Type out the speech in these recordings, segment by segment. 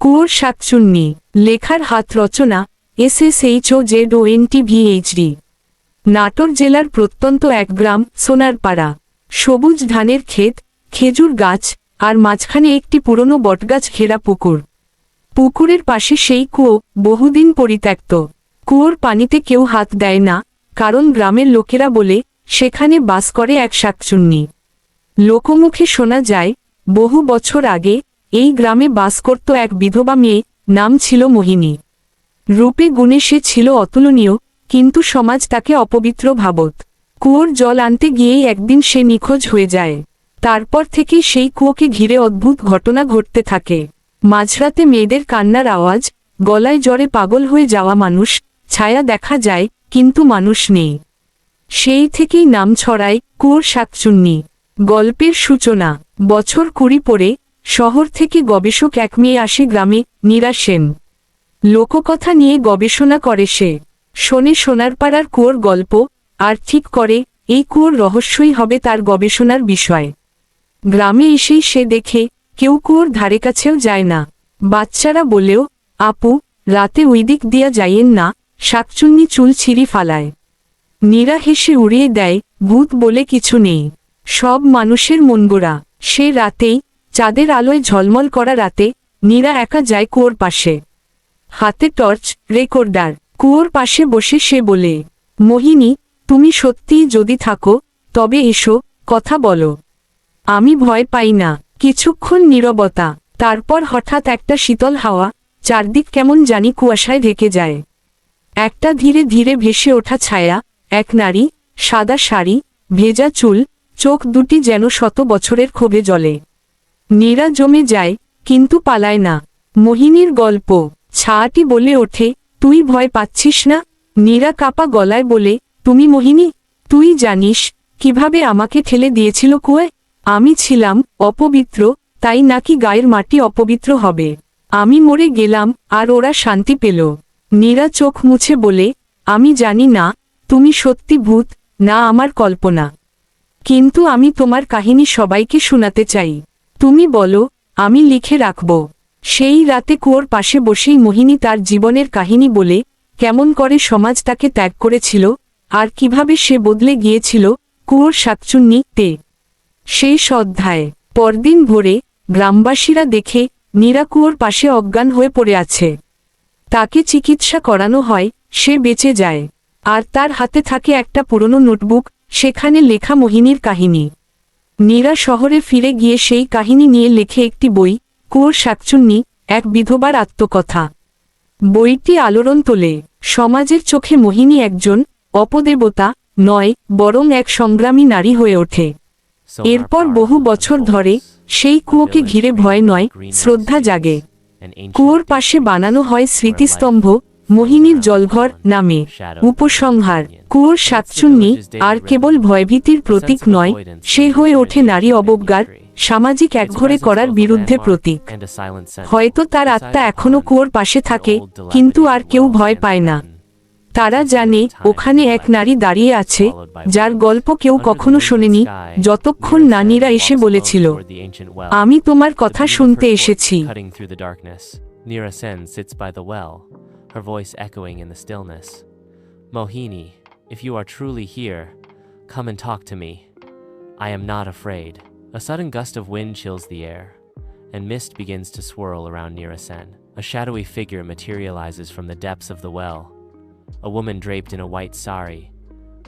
কুয়োর শাকচুন্নি লেখার হাত রচনা S S H O Z O N T ভিএইচডি Natore জেলার প্রত্যন্ত এক গ্রাম, সোনারপাড়া। সবুজ ধানের ক্ষেত, খেজুর গাছ, আর মাঝখানে একটি পুরনো বটগাছ ঘেরা পুকুর। পুকুরের পাশে সেই কুয়ো বহুদিন পরিত্যক্ত। কুয়োর পানিতে কেউ হাত দেয় না, কারণ গ্রামের লোকেরা বলে, সেখানে বাস করে এক শাকচুন্নি লোকমুখে শোনা যায়, বহু বছর আগে এই গ্রামে বাস করত এক বিধবা মেয়ে, নাম ছিল মোহিনী। রূপে গুণে সে ছিল অতুলনীয়, কিন্তু সমাজ তাকে অপবিত্র ভাবত। কুয়োর জল আনতে গিয়েই একদিন সে নিখোঁজ হয়ে যায়। তারপর থেকেই সেই কুয়োকে ঘিরে অদ্ভুত ঘটনা ঘটতে থাকে। মাঝরাতে মেয়েদের কান্নার আওয়াজ, গলায় জ্বরে পাগল হয়ে যাওয়া মানুষ, ছায়া দেখা যায়, কিন্তু মানুষ নেই। সেই থেকেই নাম ছড়ায় কুয়োর শাকচুন্নি। গল্পের সূচনা। বছর কুড়ি পরে শহর থেকে গবেষক এক মেয়ে আসে গ্রামে, নীরা সেন। লোককথা নিয়ে গবেষণা করে সে। শোনে সোনারপাড়ার কুয়োর গল্প, আর ঠিক করে, এই কুয়োর রহস্যই হবে তার গবেষণার বিষয়। গ্রামে এসেই সে দেখে, কেউ কুয়োর ধারে কাছেও যায় না। বাচ্চারা বলেও, আপু, রাতে ওইদিক দিয়া যাইয়েন না, শাকচুন্নি চুল ছিঁড়ি ফালায়। নীরা হেসে উড়িয়ে দেয়, ভূত বলে কিছু নেই। সব মানুষের মনগোড়া। সে রাতেই চাঁদের আলোয় ঝলমল করা রাতে নীরা একা যায় কুয়োর পাশে। হাতে টর্চ, রেকর্ডার। কুয়োর পাশে বসে সে বলে, মোহিনী, তুমি সত্যিই যদি থাকো, তবে এসো, কথা বলো। আমি ভয় পাই না। কিছুক্ষণ নীরবতা, তারপর হঠাৎ একটা শীতল হাওয়া, চারদিক কেমন জানি কুয়াশায় ঢেকে যায়। একটা ধীরে ধীরে ভেসে ওঠা ছায়া, এক নারী, সাদা শাড়ি, ভেজা চুল, চোখ দুটি যেন শত বছরের ক্ষোভে জলে নীরা জমে যায়, কিন্তু পালায় না। মোহিনীর গল্প, ছায়াটি বলে ওঠে, তুই ভয় পাচ্ছিস না? নীরা কাপা গলায় বলে, তুমি মোহিনী, তুই জানিস, কীভাবে আমাকে ঠেলে দিয়েছিল কুয়ে আমি ছিলাম অপবিত্র, তাই নাকি গায়ের মাটি অপবিত্র হবে? আমি মরে গেলাম, আর ওরা শান্তি পেল। নীরা চোখ মুছে বলে, আমি জানি না, তুমি সত্যি ভূত, না আমার কল্পনা। কিন্তু আমি তোমার কাহিনী সবাইকে শোনাতে চাই। তুমি বলো, আমি লিখে রাখব। সেই রাতে কুয়োর পাশে বসেই মোহিনী তার জীবনের কাহিনী বলে, কেমন করে সমাজ তাকে ত্যাগ করেছিল, আর কীভাবে সে বদলে গিয়েছিল, কুয়োর শাকচুন্নি তে শেষ অধ্যায়। পরদিন ভোরে, গ্রামবাসীরা দেখে নীরা কুয়োর পাশে অজ্ঞান হয়ে পড়ে আছে। তাকে চিকিৎসা করানো হয়, সে বেঁচে যায়। আর তার হাতে থাকে একটা পুরনো নোটবুক, সেখানে লেখা মোহিনীর কাহিনী। নীরা শহরে ফিরে গিয়ে সেই কাহিনী নিয়ে লেখে একটি বই, কুয়োর শাকচুন্নি, এক বিধবার আত্মকথা। বইটি আলোড়ন তোলে। সমাজের চোখে মোহিনী একজন, অপদেবতা, নয়, বরং এক সংগ্রামী নারী হয়ে ওঠে। এরপর বহু বছর ধরে সেই কুয়োকে ঘিরে ভয় নয়, শ্রদ্ধা জাগে। কুয়োর পাশে বানানো হয় স্মৃতিস্তম্ভ মোহিনীর জলঘর নামে উপসংহার কুয়োর সাতচুন্নি আর কেবল ভয়ভীতির প্রতীক নয় সে হয়ে ওঠে নারী অবজ্ঞার সামাজিক একঘরে করার বিরুদ্ধে প্রতীক। হয়তো তার আত্মা এখনও কুয়োর পাশে থাকে কিন্তু আর কেউ ভয় পায় না। তারা জানে ওখানে এক নারী দাঁড়িয়ে আছে যার গল্প কেউ কখনো শোনেনি যতক্ষণ নানীরা এসে বলেছিল আমি তোমার কথা শুনতে এসেছি। Her voice echoing in the stillness. Mohini, if you are truly here, come and talk to me. I am not afraid. A sudden gust of wind chills the air, and mist begins to swirl around Nira Sen. A shadowy figure materializes from the depths of the well. A woman draped in a white sari,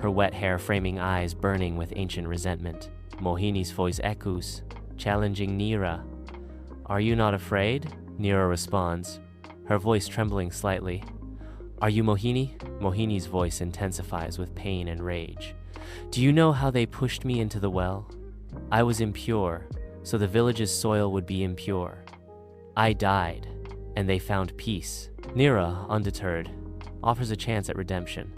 her wet hair framing eyes burning with ancient resentment. Mohini's voice echoes, challenging Nira. Are you not afraid? Nira responds, her voice trembling slightly. Are you Mohini? Mohini's voice intensifies with pain and rage. Do you know how they pushed me into the well? I was impure, so the village's soil would be impure. I died, and they found peace. Nira, undeterred, offers a chance at redemption.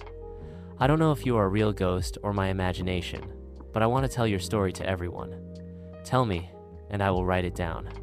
I don't know if you are a real ghost or my imagination, but I want to tell your story to everyone. Tell me, and I will write it down.